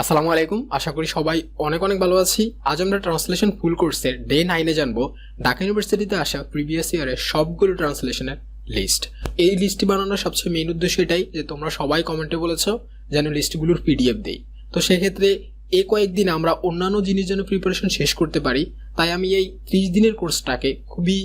আসসালামু আলাইকুম। আশা করি সবাই অনেক অনেক ভালো আছি। আজ আমরা ট্রান্সলেশন ফুল কোর্সের ডে নাইনে জানব ঢাকা ইউনিভার্সিটিতে আসা প্রিভিয়াস ইয়ারের সবগুলো ট্রান্সলেশনের লিস্ট এই লিস্টটি বানানোর সবচেয়ে মেইন উদ্দেশ্য এটাই যে তোমরা সবাই কমেন্টে বলেছ যেন লিস্টগুলোর পিডিএফ দেই। তো সেক্ষেত্রে এ কয়েকদিন আমরা অন্যান্য জিনিস যেন প্রিপারেশন শেষ করতে পারি। তাই আমি এই ত্রিশ দিনের কোর্সটাকে খুবই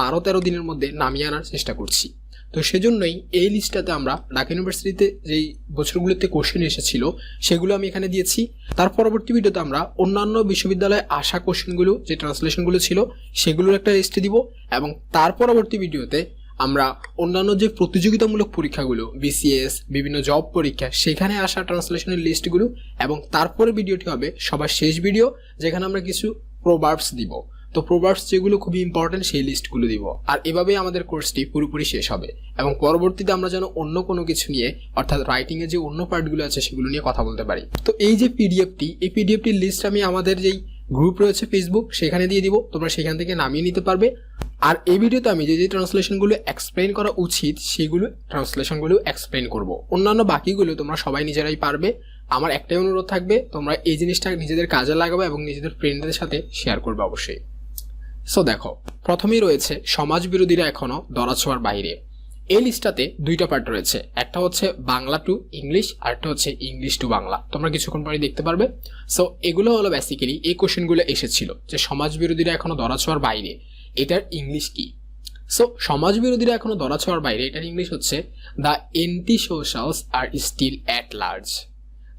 বারো তেরো দিনের মধ্যে নামিয়ে আনার চেষ্টা করছি। তো সেজন্যই এই লিস্টটাতে আমরা ঢাকা ইউনিভার্সিটিতে যেই বছরগুলোতে কোশ্চেন এসেছিল, সেগুলো আমি এখানে দিয়েছি। তার পরবর্তী ভিডিওতে আমরা অন্যান্য বিশ্ববিদ্যালয়ে আসা কোশ্চেনগুলো যে ট্রান্সলেশনগুলো ছিল, সেগুলোর একটা লিস্ট দিব এবং তার পরবর্তী ভিডিওতে আমরা অন্যান্য যে প্রতিযোগিতামূলক পরীক্ষাগুলো বিসিএস বিভিন্ন জব পরীক্ষা, সেখানে আসা ট্রান্সলেশনের লিস্টগুলো এবং তারপরে ভিডিওটি হবে সবার শেষ ভিডিও যেখানে আমরা কিছু প্রোবার্বস দিব। তো প্রোবার্বস যেগুলো খুবই ইম্পর্টেন্ট সেই লিস্টগুলো দিব। আর এভাবেই আমাদের কোর্সটি পুরোপুরি শেষ হবে। এবং পরবর্তীতে আমরা যেন অন্য কোনো কিছু নিয়ে, অর্থাৎ রাইটিংয়ের যে অন্য পার্টগুলো আছে সেগুলো নিয়ে কথা বলতে পারি। তো এই যে পিডিএফটি এই পিডিএফটির লিস্ট আমি আমাদের যেই গ্রুপ রয়েছে ফেসবুক সেখানে দিয়ে দিব। তোমরা সেখান থেকে নামিয়ে নিতে পারবে। আর এই ভিডিওতে আমি যে যে ট্রান্সলেশনগুলো এক্সপ্লেন করা উচিত, সেগুলো ট্রান্সলেশনগুলো এক্সপ্লেন করব। অন্যান্য বাকিগুলো তোমরা সবাই নিজেরাই পারবে। আমার একটাই অনুরোধ থাকবে, তোমরা এই জিনিসটা নিজেদের কাজে লাগাবে এবং নিজেদের ফ্রেন্ডদের সাথে শেয়ার করবে অবশ্যই। সো দেখো, প্রথমেই রয়েছে সমাজ বিরোধীরা এখনও দরাছোয়ার বাইরে। এই লিস্টটাতে দুইটা পার্ট রয়েছে। একটা হচ্ছে বাংলা টু ইংলিশ আর একটা হচ্ছে ইংলিশ টু বাংলা। তোমরা কিছুক্ষণ পরে দেখতে পারবে। সো এগুলো হলো বেসিক্যালি এই কোশ্চেনগুলো এসেছিল, যে সমাজ বিরোধীরা এখনও দরাছোয়ার বাইরে। এটার ইংলিশ কি? সো সমাজ বিরোধীরা এখনও দরাছোয়ার বাইরে। এটার ইংলিশ হচ্ছে দ্য এন্টি সোশ্যালস আর স্টিল অ্যাট লার্জ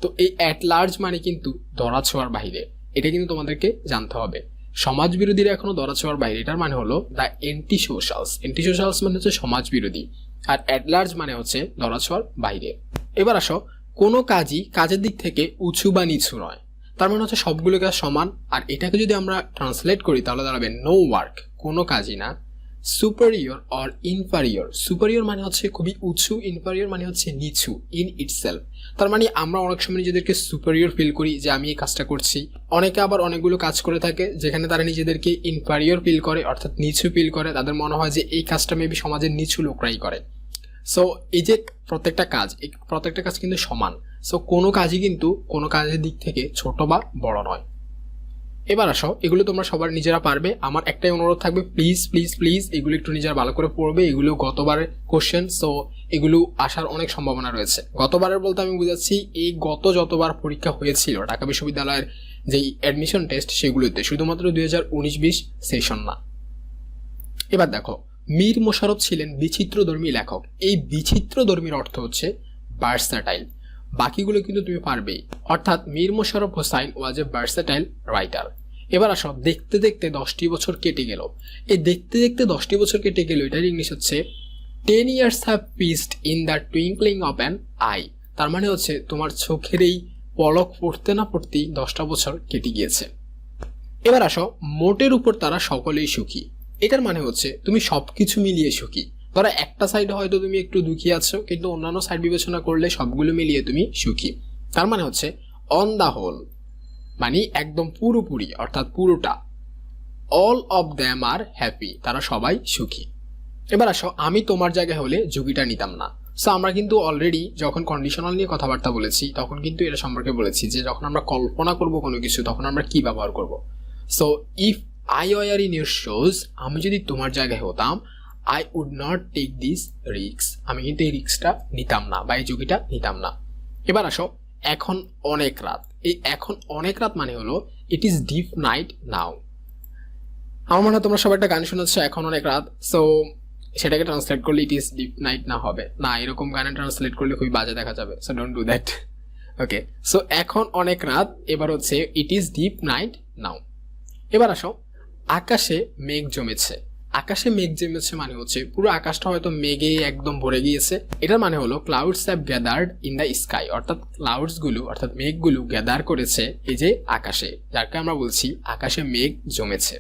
তো এই অ্যাট লার্জ মানে কিন্তু দরাছোয়ার বাইরে। এটা কিন্তু তোমাদেরকে জানতে হবে। সমাজ বিরোধীরা এখনও দরাছোয়ার বাইরে, এটার মানে হলো the anti socials anti socials মানে হচ্ছে সমাজ বিরোধী আর অ্যাডলার্জ মানে হচ্ছে দরাছোয়ার বাইরে। এবার আসো, কোনো কাজই কাজের দিক থেকে উঁচু বা নিচু নয়। তার মানে হচ্ছে সবগুলো কাজ সমান, আর এটাকে যদি আমরা ট্রান্সলেট করি তাহলে দাঁড়াবে নো ওয়ার্ক কোনো কাজই না। সুপারিয়র অর ইনফারিয়র সুপারিয়র মানে হচ্ছে খুবই উঁচু ইনফারিয়র মানে হচ্ছে নিচু ইন ইটসেলফ তার মানে আমরা অনেক সময় নিজেদেরকে সুপারিয়র ফিল করি যে আমি এই কাজটা করছি। অনেকে আবার অনেকগুলো কাজ করে থাকে যেখানে তারা নিজেদেরকে ইনফারিয়র ফিল করে, অর্থাৎ নিচু ফিল করে। তাদের মনে হয় যে এই কাজটা মেবি সমাজের নিচু লোকরাই করে। সো এই যে প্রত্যেকটা কাজ, এই প্রত্যেকটা কাজ কিন্তু সমান। সো কোনো কাজই কিন্তু কোনো কাজের দিক থেকে ছোট বা বড় নয়। এবার আসো, এগুলো তোমরা সবার নিজেরা পারবে। আমার একটাই অনুরোধ থাকবে প্লিজ প্লিজ প্লিজ এগুলো একটু নিজেরা ভালো করে পড়বে। এগুলো গতবারের কোশ্চেন সো এগুলো আসার অনেক সম্ভাবনা রয়েছে। গতবারের বলতে আমি বুঝাচ্ছি, এই গত যতবার পরীক্ষা হয়েছিল ঢাকা বিশ্ববিদ্যালয়ের যেই অ্যাডমিশন টেস্ট সেগুলোতে, শুধুমাত্র দুই হাজার উনিশ বিশ সেশন না। এবার দেখো, মীর মোশারফ ছিলেন বিচিত্রধর্মী লেখক। এই বিচিত্রধর্মীর অর্থ হচ্ছে ভার্সাটাইল বাকিগুলো কিন্তু তুমি পারবেই। অর্থাৎ Mir Mosharraf Hossain was a versatile writer এবার আসো, দেখতে দেখতে দশটি বছর কেটে গেল। এই দেখতে দেখতে দশটি বছর কেটে গেল, এটার ইংলিশ হচ্ছে ten years have passed in the twinkling of an eye তার মানে হচ্ছে, তোমার চোখের এই পলক পড়তে না পড়তেই দশটা বছর কেটে গিয়েছে। এবার আসো, মোটের উপর তারা সকলেই সুখী। এটার মানে হচ্ছে, তুমি সবকিছু মিলিয়ে সুখী। ধরো একটা সাইডে হয়তো তুমি একটু দুঃখী আছো, কিন্তু অন্যান্য সাইড বিবেচনা করলে সবগুলো মিলিয়ে তুমি সুখী। তার মানে হচ্ছে অন দ্য হোল মানে একদম পুরোপুরি, অর্থাৎ পুরোটা all of them are happy তারা সবাই সুখী। এবার আসো, আমি তোমার জায়গায় হলে ঝুঁকিটা নিতাম না। সো আমরা কিন্তু অলরেডি যখন কন্ডিশনাল নিয়ে কথাবার্তা বলেছি, তখন কিন্তু এটা সম্পর্কে বলেছি যে যখন আমরা কল্পনা করব কোনো কিছু, তখন আমরা কি ব্যবহার করব? So if I were in your shoes আমি যদি তোমার জায়গায় হতাম I would not take this রিক্স আমি কিন্তু এই রিক্সটা নিতাম না বা এই ঝুঁকিটা নিতাম না। এবার আসো, এখন অনেক রাত। এই এখন অনেক রাত মানে হলো it is deep night now আমার মনে হয় তোমরা সবাই একটা গান শোনাচ্ছ এখন অনেক রাত। সো সেটাকে ট্রান্সলেট করলে ইট ইজ ডিপ নাইট না হবে। না, এরকম গানে ট্রান্সলেট করলে খুবই বাজে দেখা যাবে। So don't do that okay so এখন অনেক রাত, এবার হচ্ছে it is deep night now এবার আসো, আকাশে মেঘ জমেছে। আকাশে মেঘ জমেছে মানে হচ্ছে পুরো আকাশটা হয়তো মেঘে একদম ভরে গিয়েছে। এটার মানে হলো clouds have gathered in the sky অর্থাৎ ক্লাউডসগুলো, অর্থাৎ মেঘগুলো গ্যাদার করেছে এই যে আকাশে, যাকে আমরা বলছি আকাশে মেঘ জমেছে।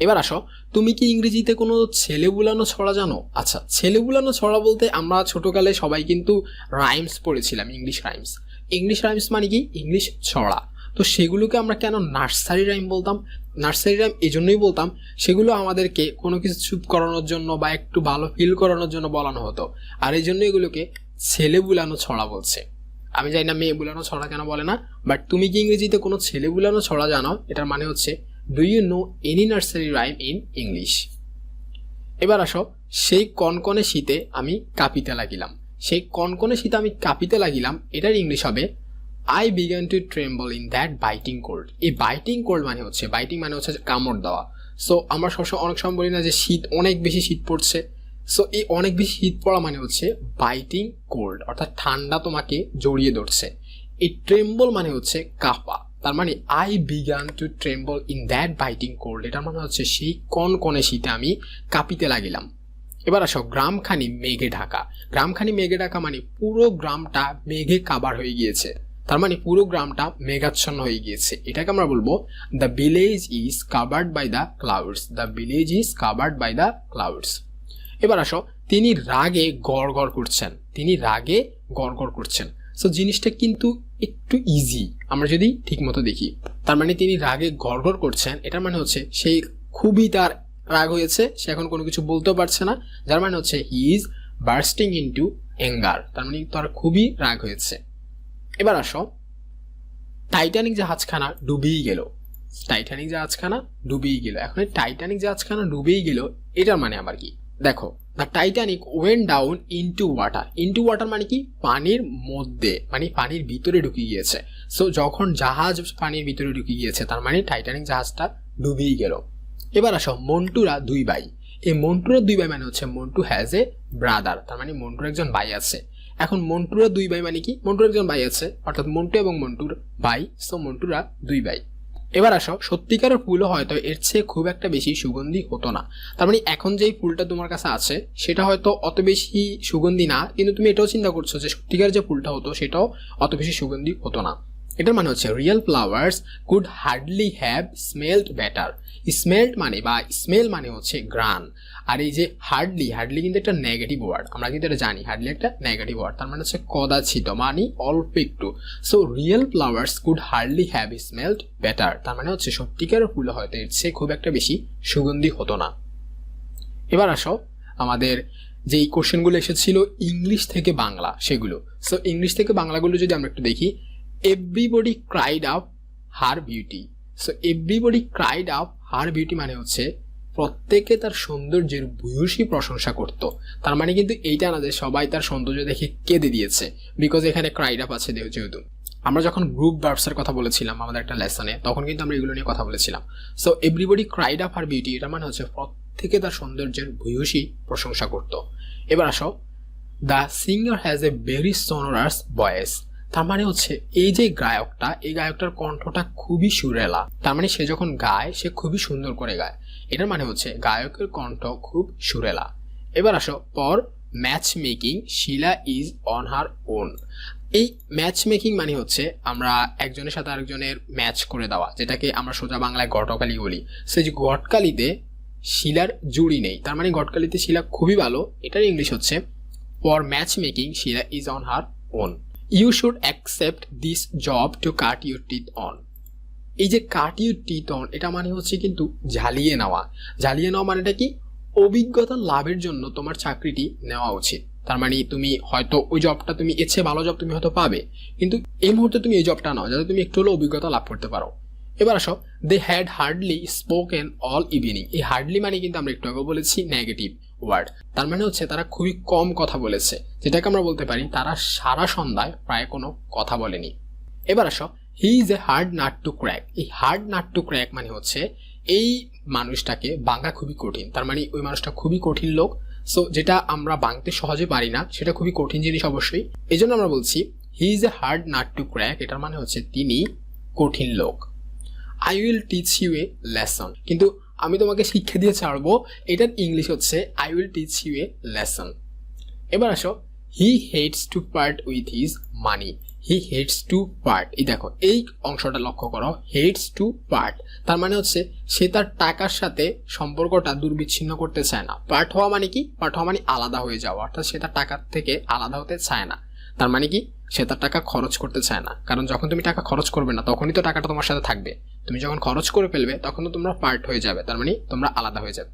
এবার আসো, তুমি কি ইংরেজিতে কোনো ছেলে বুলানো ছড়া জানো? আচ্ছা ছেলে বুলানো ছড়া বলতে আমরা ছোটকালে সবাই কিন্তু রাইমস পড়েছিলাম ইংলিশ রাইমস ইংলিশ রাইমস মানে কি? ইংলিশ ছড়া। তো সেগুলোকে আমরা কেন নার্সারি রাইম বলতাম? নার্সারি রাইম এই জন্যই বলতাম, সেগুলো আমাদেরকে কোনো কিছু চুপ করানোর জন্য বা একটু ভালো ফিল করানোর জন্য বলানো হতো। আর এই জন্য এগুলোকে ছেলে বুলানো ছড়া বলছে। আমি জানি না মেয়ে বুলানো ছড়া কেন বলে না বাট তুমি কি ইংরেজিতে কোনো ছেলে বুলানো ছড়া জানো? এটার মানে হচ্ছে do you know any nursery rhyme in English এবার আসো, সেই কনকনে শীতে আমি কাঁপিতে লাগিলাম। সেই কনকনে শীতে আমি কাঁপিতে লাগিলাম, এটার ইংলিশ হবে I began to tremble in that biting cold এই বাইটিং কোল্ড মানে হচ্ছে বাইটিং মানে হচ্ছে কামড় দেওয়া। সো আমরা সবসময় অনেক সময় বলি না যে শীত, অনেক বেশি শীত পড়ছে। সো এই অনেক বেশি শীত পড়া মানে হচ্ছে বাইটিং কোল্ড অর্থাৎ ঠান্ডা তোমাকে জড়িয়ে ধরছে। এই ট্রেম্বল মানে হচ্ছে কাপা। তার মানে I began to tremble in that biting cold এটার মানে হচ্ছে সেই কনকনে শীতে আমি কাঁপিতে লাগিলাম। এবার আসো, গ্রামখানি মেঘে ঢাকা। গ্রামখানি মেঘে ঢাকা মানে পুরো গ্রামটা মেঘে কাবার হয়ে গিয়েছে। তার মানে পুরো গ্রামটা মেঘাচ্ছন্ন হয়ে গিয়েছে। এটাকে আমরা বলব the village is covered by the clouds the village is covered by the clouds এবার আসো, তিনি রাগে গড় গড় করছেন। তিনি রাগে গড় গড় করছেন। সো জিনিসটা কিন্তু একটু ইজি আমরা যদি ঠিকমতো দেখি, তার মানে তিনি রাগে গড় গড় করছেন। এটার মানে হচ্ছে সেই খুবই তার রাগ হয়েছে, সে এখন কোনো কিছু বলতেও পারছে না। যার মানে হচ্ছে he is bursting into anger তার মানে তার খুবই রাগ হয়েছে। এবার আসো। টাইটানিক জাহাজখানা ডুবেই গেল। টাইটানিক জাহাজখানা ডুবেই গেল। এখন টাইটানিক জাহাজখানা ডুবেই গেল, এটার মানে আবার কি? দেখো the Titanic went down into water into water মানে কি? পানির মধ্যে মানে পানির ভিতরে ঢুকে গিয়েছে। সো যখন জাহাজ পানির ভিতরে ঢুকে গিয়েছে, তার মানে টাইটানিক জাহাজটা ডুবেই গেল। এবার আসো মন্টুরা দুই ভাই। এই মন্টুরা দুই ভাই মানে হচ্ছে মন্টু হ্যাজ এ ব্রাদার তার মানে মন্টুর একজন ভাই আছে। এখন মন্টুরা দুই ভাই মানে কি? মন্টুর একজন ভাই আছে, অর্থাৎ মন্টু এবং মন্টুর ভাই। সো মন্টুরা দুই ভাই। এবার আসো, সত্যিকারের ফুলও হয়তো এর চেয়ে খুব একটা বেশি সুগন্ধি হতো না। তার মানে এখন যেই ফুলটা তোমার কাছে আছে, সেটা হয়তো অত বেশি সুগন্ধি না, কিন্তু তুমি এটাও চিন্তা করছ যে সত্যিকার যে ফুলটা হতো, সেটাও অত বেশি সুগন্ধি হতো না। এটার মানে হচ্ছে real flowers could hardly have smelled better smelled মানে বা স্মেল মানে হচ্ছে গ্রান আর এই যে হার্ডলি হার্ডলি কিন্তু একটা নেগেটিভ ওয়ার্ড আমরা কিন্তু এটা জানি হার্ডলি একটা নেগেটিভ ওয়ার্ড তার মানে হচ্ছে কদাচিত মানে অল্প একটু। So real flowers could hardly have smelled better তার মানে হচ্ছে সত্যিকার ফুল হয়তো এর চেয়ে খুব একটা বেশি সুগন্ধি হতো না। এবার আসো, আমাদের যেই কোশ্চেনগুলো এসেছিল ইংলিশ থেকে বাংলা সেগুলো। সো ইংলিশ থেকে বাংলাগুলো যদি আমরা একটু দেখি everybody cried up her beauty so everybody cried up her beauty মানে হচ্ছে প্রত্যেকে তার সৌন্দর্যের ভূয়সী প্রশংসা করত। তার মানে কিন্তু এইটা না যে সবাই তার সৌন্দর্য দেখে কেঁদে দিয়েছে বিকজ এখানে ক্রাইড আপ আছে যেহেতু আমরা যখন গ্রুপ ভার্বসের কথা বলেছিলাম আমাদের একটা লেসনে তখন কিন্তু আমরা এগুলো নিয়ে কথা বলেছিলাম। So everybody cried up her beauty এটা মানে হচ্ছে প্রত্যেকে তার সৌন্দর্যের ভূয়সী প্রশংসা করত। এবার আসো the singer has a very sonorous voice তার মানে হচ্ছে এই যে গায়কটা, এই গায়কটার কণ্ঠটা খুবই সুরেলা। তার মানে সে যখন গায়, সে খুবই সুন্দর করে গায়। এটার মানে হচ্ছে গায়কের কণ্ঠ খুব সুরেলা। এবার আসো, পর matchmaking Sheela is on her own এই ম্যাচ মেকিং মানে হচ্ছে আমরা একজনের সাথে আরেকজনের ম্যাচ করে দেওয়া, যেটাকে আমরা সোজা বাংলায় গটকালি বলি। সেই যে গটকালিতে শিলার জুড়ি নেই, তার মানে গটকালিতে শিলা খুবই ভালো। এটার ইংলিশ হচ্ছে for match making Sheila is on her own you should accept this job to cut your teeth on এই যে কাট ইউর টিথ অন এটা মানে হচ্ছে কিন্তু ঝালিয়ে নেওয়া। ঝালিয়ে নেওয়া মানেটা কি? অভিজ্ঞতা লাভের জন্য তোমার চাকরিটি নেওয়া উচিত। তার মানে তুমি হয়তো ওই জবটা তুমি এর চেয়ে ভালো জব তুমি হয়তো পাবে। কিন্তু এই মুহূর্তে তুমি এই জবটা নাও, যাতে তুমি একটু হলেও অভিজ্ঞতা লাভ করতে পারো। এবার আসো they had hardly spoken all evening এই হার্ডলি মানে কিন্তু আমরা একটু আগে বলেছি নেগেটিভ ওয়ার্ড। তার মানে হচ্ছে তারা খুবই কম কথা বলেছে। যেটাকে আমরা বলতে পারি, তারা সারা সন্ধ্যায় প্রায় কোনো কথা বলেনি। এবার আসো, he is a hard nut to crack. এই হার্ড নাট টু ক্র্যাক মানে হচ্ছে, এই মানুষটাকে বাঙ্গা খুবই কঠিন। তার মানে ওই মানুষটা খুবই কঠিন লোক। সো যেটা আমরা বাংতে সহজে পারি না, সেটা খুবই কঠিন জিনিস অবশ্যই। এই জন্য আমরা বলছি, he is a hard nut to crack, এটার মানে হচ্ছে তিনি কঠিন লোক। I will teach you a lesson. কিন্তু আমি তোমাকে শিক্ষা দিয়ে ছাড়বো, এটার ইংলিশ হচ্ছে I will teach you a lesson এবার আসো he hates to part with his money he hates to part এই দেখো, এই অংশটা লক্ষ্য করো হেটস টু পার্ট তার মানে হচ্ছে, সে তার টাকার সাথে সম্পর্কটা দুর্বিচ্ছিন্ন করতে চায় না। পার্ট হওয়া মানে কি? পার্ট হওয়া মানে আলাদা হয়ে যাওয়া, অর্থাৎ সে তার টাকার থেকে আলাদা হতে চায় না। তার মানে কি? সে তার টাকা খরচ করতে চায় না। কারণ যখন তুমি টাকা খরচ করবে না, তখনই তো টাকাটা তোমার সাথে থাকবে। তুমি যখন খরচ করে ফেলবে, তখন তো তোমরা পার্ট হয়ে যাবে। তার মানে তোমরা আলাদা হয়ে যাবে।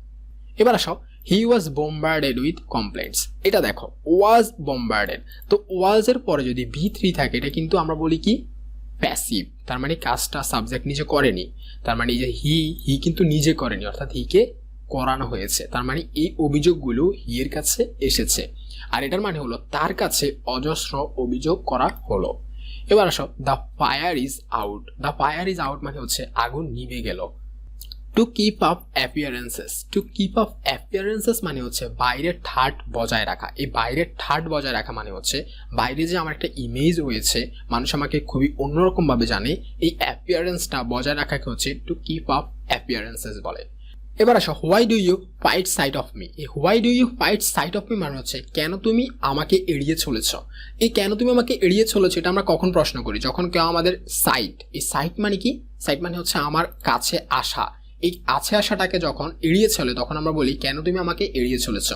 এবার আসো হি ওয়াজ বোম্বার্ডেড উইথ কমপ্লেন্টস এটা দেখো ওয়াজ বোম্বার্ডেড তো ওয়াজের পরে যদি বি থ্রি থাকে, এটা কিন্তু আমরা বলি কি? প্যাসিভ তার মানে কাজটা সাবজেক্ট নিজে করেনি। তার মানে যে হি হি কিন্তু নিজে করেনি, অর্থাৎ হিকে করানো হয়েছে। তার মানে এই অভিযোগগুলো হিয়ের কাছে এসেছে। আর এটার মানে হলো, তার কাছে অজস্র অভিযোগ করা হলো। এবার আসো the fire is out the fire is out মানে হচ্ছে আগুন নিভে গেল। To keep up appearances to keep up appearances মানে হচ্ছে বাইরের ঠাট বজায় রাখা। এই বাইরের ঠাট বজায় রাখা মানে হচ্ছে বাইরে যে আমার একটা ইমেজ রয়েছে, মানুষ আমাকে খুবই অন্যরকমভাবে জানে, এই অ্যাপিয়ারেন্সটা বজায় রাখাকে হচ্ছে টু কিপ আপ অ্যাপিয়ারেন্সেস বলে। এবার আসো why do you fight side of me এই why do you fight side of me মানে হচ্ছে, কেন তুমি আমাকে এড়িয়ে চলেছ? এই কেন তুমি আমাকে এড়িয়ে চলেছো এটা আমরা কখন প্রশ্ন করি? যখন কেউ আমাদের সাইট এই সাইট মানে কি? সাইট মানে হচ্ছে আমার কাছে আসা। এই আছে আসাটাকে যখন এড়িয়ে চলে, তখন আমরা বলি, কেন তুমি আমাকে এড়িয়ে চলেছ?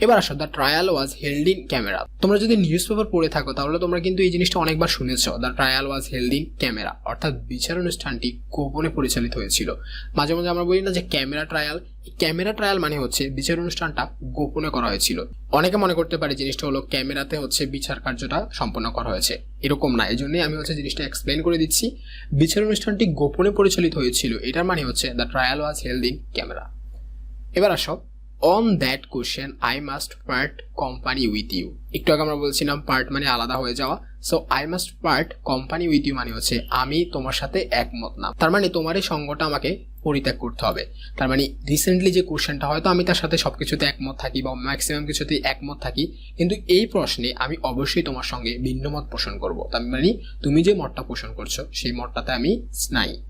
এবার আসো the trial was held in camera তোমরা যদি নিউজ পেপার পড়ে থাকো, তাহলে তোমরা কিন্তু এই জিনিসটা অনেকবার শুনেছ। The trial was held in camera অর্থাৎ বিচার অনুষ্ঠানটি গোপনে পরিচালিত হয়েছিল। মাঝে মাঝে আমরা বলি না যে ক্যামেরা ট্রায়াল ক্যামেরা ট্রায়াল মানে হচ্ছে বিচার অনুষ্ঠানটা গোপনে করা হয়েছিল। অনেকে মনে করতে পারে জিনিসটা হলো ক্যামেরাতে হচ্ছে বিচার কার্যটা সম্পন্ন করা হয়েছে। এরকম না এই জন্যই আমি হচ্ছে জিনিসটা এক্সপ্লেন করে দিচ্ছি। বিচার অনুষ্ঠানটি গোপনে পরিচালিত হয়েছিল। এটার মানে হচ্ছে the trial was held in camera এবার আসো on that question I must part company with you একটু আগে আমরা বলছিলাম পার্ট মানে আলাদা হয়ে যাওয়া। So I must part company with you মানে হচ্ছে আমি তোমার সাথে একমত না। তার মানে তোমার এই সঙ্গটা আমাকে পরিত্যাগ করতে হবে। তার মানে রিসেন্টলি যে কোশ্চেনটা হয়তো আমি তার সাথে সব কিছুতে একমত থাকি বা ম্যাক্সিমাম কিছুতে একমত থাকি। কিন্তু এই প্রশ্নে আমি অবশ্যই তোমার সঙ্গে ভিন্ন মত পোষণ করব। তার মানে তুমি যে মতটা পোষণ করছ, সেই মতটাতে আমি নাই।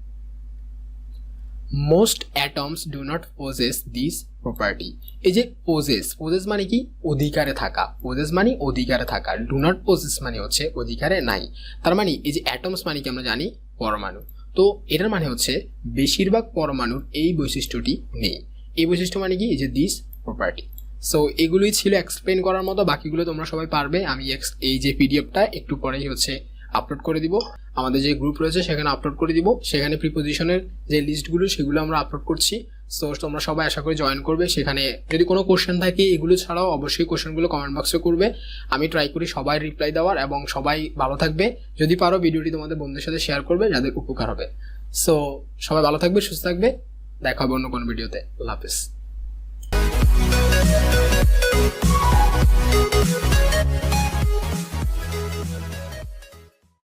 Most atoms do not possess this property এই যে পোজেস পোজেস মানে কি? অধিকারে থাকা। পোজেস মানে অধিকারে থাকা। ডু নট পোজেস মানে হচ্ছে অধিকারে নাই। তার মানে এই যে অ্যাটমস মানে কি আমরা জানি? পরমাণু। তো এটার মানে হচ্ছে বেশিরভাগ পরমাণুর এই বৈশিষ্ট্যটি নেই। এই বৈশিষ্ট্য মানে কি? এই যে দিস প্রপার্টি সো এগুলোই ছিল এক্সপ্লেন করার মতো। বাকিগুলো তোমরা সবাই পারবে। আমি এই যে পিডিএফটা একটু পরেই হচ্ছে আপলোড করে দিব। আমাদের যে গ্রুপ রয়েছে, সেখানে আপলোড করে দিব। সেখানে প্রিপোজিশনের যে লিস্টগুলো সেগুলো আমরা আপলোড করছি। সো তোমরা সবাই আশা করি জয়েন করবে। সেখানে যদি কোনো কোশ্চেন থাকে এগুলো ছাড়াও অবশ্যই কোশ্চেনগুলো কমেন্ট বক্সে করবে। আমি ট্রাই করি সবাই রিপ্লাই দেওয়ার এবং সবাই ভালো থাকবে। যদি পারো ভিডিওটি তোমাদের বন্ধুর সাথে শেয়ার করবে, যাদের উপকার হবে। সো সবাই ভালো থাকবে, সুস্থ থাকবে। দেখা হবে অন্য কোনো ভিডিওতে আল্লাহ হাফিজ।